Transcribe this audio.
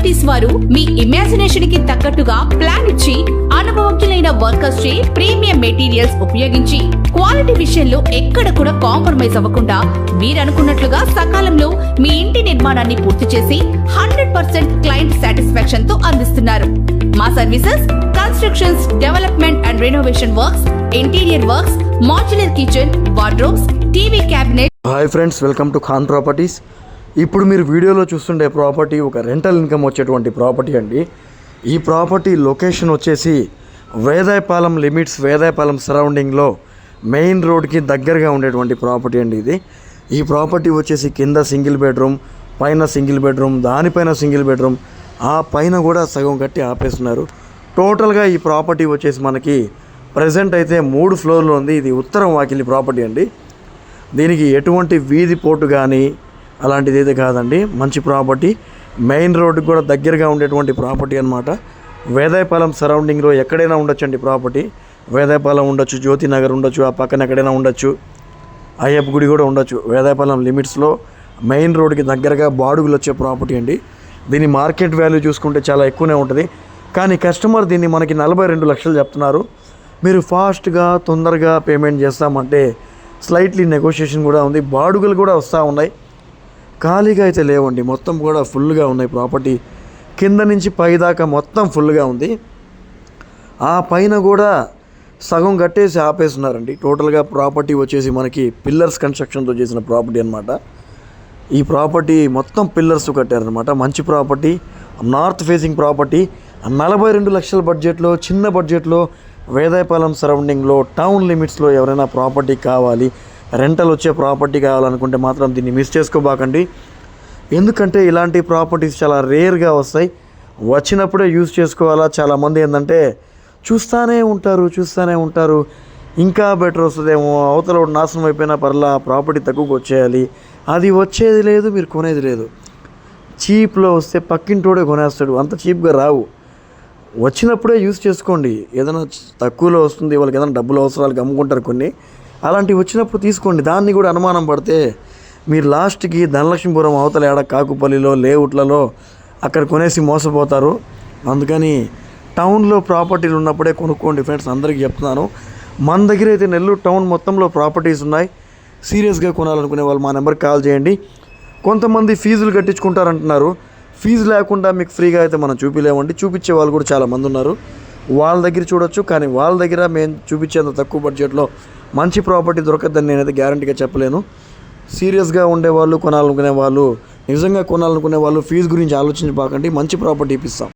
Properties వారు మీ ఇమాజినేషన్కి తగ్గట్టుగా plan ఇచ్చి అనుభవజ్ఞులైన వర్కర్స్ చే ప్రీమియం మెటీరియల్స్ ఉపయోగించి క్వాలిటీ విషయంలో ఎక్కడ కూడా కాంప్రమైజ్ అవ్వకుండా మీరు అనుకున్నట్లుగా సకాలంలో మీ ఇంటి నిర్మాణాన్ని పూర్తి చేసి హండ్రెడ్ పర్సెంట్ క్లయింట్ సాటిస్ఫాక్షన్తో అందిస్తున్నారు. మా services constructions development and renovation works interior works modular kitchen wardrobes TV cabinet hi friends welcome to Khan properties ఇప్పుడు మీరు వీడియోలో చూస్తుండే ప్రాపర్టీ ఒక రెంటల్ ఇన్కమ్ వచ్చేటువంటి ప్రాపర్టీ అండి. ఈ ప్రాపర్టీ లొకేషన్ వచ్చేసి వేదాయపాలెం లిమిట్స్ వేదాయపాలెం సరౌండింగ్లో మెయిన్ రోడ్కి దగ్గరగా ఉండేటువంటి ప్రాపర్టీ అండి ఇది. ఈ ప్రాపర్టీ వచ్చేసి కింద సింగిల్ బెడ్రూమ్ పైన సింగిల్ బెడ్రూమ్ దానిపైన సింగిల్ బెడ్రూమ్ ఆ పైన కూడా సగం కట్టి ఆపేస్తున్నారు. టోటల్గా ఈ ప్రాపర్టీ వచ్చేసి మనకి ప్రజెంట్ అయితే మూడు ఫ్లోర్లు ఉంది. ఇది ఉత్తరం వాకిలి ప్రాపర్టీ అండి. దీనికి ఎటువంటి వీధి పోటు కానీ అలాంటిది అయితే కాదండి. మంచి ప్రాపర్టీ. మెయిన్ రోడ్డుకి కూడా దగ్గరగా ఉండేటువంటి ప్రాపర్టీ అనమాట వేదాయపాలెం సరౌండింగ్లో ఎక్కడైనా ఉండొచ్చండి ప్రాపర్టీ. వేదాయపాలెం ఉండొచ్చు జ్యోతి నగర్ ఉండొచ్చు ఆ పక్కన ఎక్కడైనా ఉండొచ్చు. అయ్యప్ప గుడి కూడా ఉండొచ్చు. వేదాయపాలెం లిమిట్స్లో మెయిన్ రోడ్కి దగ్గరగా బాడుగులు వచ్చే ప్రాపర్టీ అండి. దీని మార్కెట్ వాల్యూ చూసుకుంటే చాలా ఎక్కువనే ఉంటుంది. కానీ కస్టమర్ దీన్ని మనకి నలభై రెండు లక్షలు చెప్తున్నారు. మీరు ఫాస్ట్గా తొందరగా పేమెంట్ చేస్తామంటే స్లైట్లీ నెగోషియేషన్ కూడా ఉంది. బాడుగులు కూడా వస్తూ ఉన్నాయి. ఖాళీగా అయితే లేవండి. మొత్తం కూడా ఫుల్గా ఉన్నాయి ప్రాపర్టీ. కింద నుంచి పై దాకా మొత్తం ఫుల్గా ఉంది. ఆ పైన కూడా సగం కట్టేసి ఆపేస్తున్నారండి. టోటల్గా ప్రాపర్టీ వచ్చేసి మనకి పిల్లర్స్ కన్స్ట్రక్షన్తో చేసిన ప్రాపర్టీ అనమాట ఈ ప్రాపర్టీ మొత్తం పిల్లర్స్ కట్టారనమాట మంచి ప్రాపర్టీ. North facing property. నలభై రెండు లక్షల బడ్జెట్లో చిన్న బడ్జెట్లో వేదాయపాలెం సరౌండింగ్లో టౌన్ లిమిట్స్లో ఎవరైనా ప్రాపర్టీ కావాలి రెంటల్ వచ్చే ప్రాపర్టీ కావాలనుకుంటే మాత్రం దీన్ని మిస్ చేసుకోబాకండి. ఎందుకంటే ఇలాంటి ప్రాపర్టీస్ చాలా రేర్గా వస్తాయి. వచ్చినప్పుడే యూజ్ చేసుకోవాలా? చాలామంది ఏంటంటే చూస్తానే ఉంటారు చూస్తూనే ఉంటారు. ఇంకా బెటర్ వస్తుందేమో అవతల ఒకటి నాశనం అయిపోయినా పర్లా ప్రాపర్టీ తక్కువకి వచ్చేయాలి. అది వచ్చేది లేదు మీరు కొనేది లేదు. చీప్లో వస్తే పక్కింటోడే కొనేస్తాడు అంత చీప్గా రావు. వచ్చినప్పుడే యూస్ చేసుకోండి. ఏదైనా తక్కువలో వస్తుంది వాళ్ళకి ఏదైనా డబ్బులు అవసరాలు అమ్ముకుంటారు కొన్ని. అలాంటివి వచ్చినప్పుడు తీసుకోండి. దాన్ని కూడా అనుమానం పడితే మీరు లాస్ట్కి ధనలక్ష్మీపురం అవతల ఏడ కాకుపల్లిలో లేఅవుట్లలో అక్కడ కొనేసి మోసపోతారు. అందుకని టౌన్లో ప్రాపర్టీలు ఉన్నప్పుడే కొనుక్కోండి ఫ్రెండ్స్. అందరికీ చెప్తున్నాను. మన దగ్గర అయితే నెల్లూరు టౌన్ మొత్తంలో ప్రాపర్టీస్ ఉన్నాయి. సీరియస్గా కొనాలనుకునే వాళ్ళు మా నెంబర్కి కాల్ చేయండి. కొంతమంది ఫీజులు కట్టించుకుంటారంటున్నారు. ఫీజు లేకుండా మీకు ఫ్రీగా అయితే మనం చూపించలేమండి చూపించే వాళ్ళు కూడా చాలా మంది ఉన్నారు. వాళ్ళ దగ్గర చూడొచ్చు కానీ వాళ్ళ దగ్గర మేము చూపించేంత తక్కువ బడ్జెట్లో మంచి ప్రాపర్టీ దొరకద్దని నేనైతే గ్యారంటీగా చెప్పలేను. సీరియస్గా ఉండే వాళ్ళు కొనాలనుకునే వాళ్ళు నిజంగా కొనాలనుకునే వాళ్ళు ఫీజు గురించి ఆలోచించబాకండి మంచి ప్రాపర్టీ ఇప్పిస్తాం.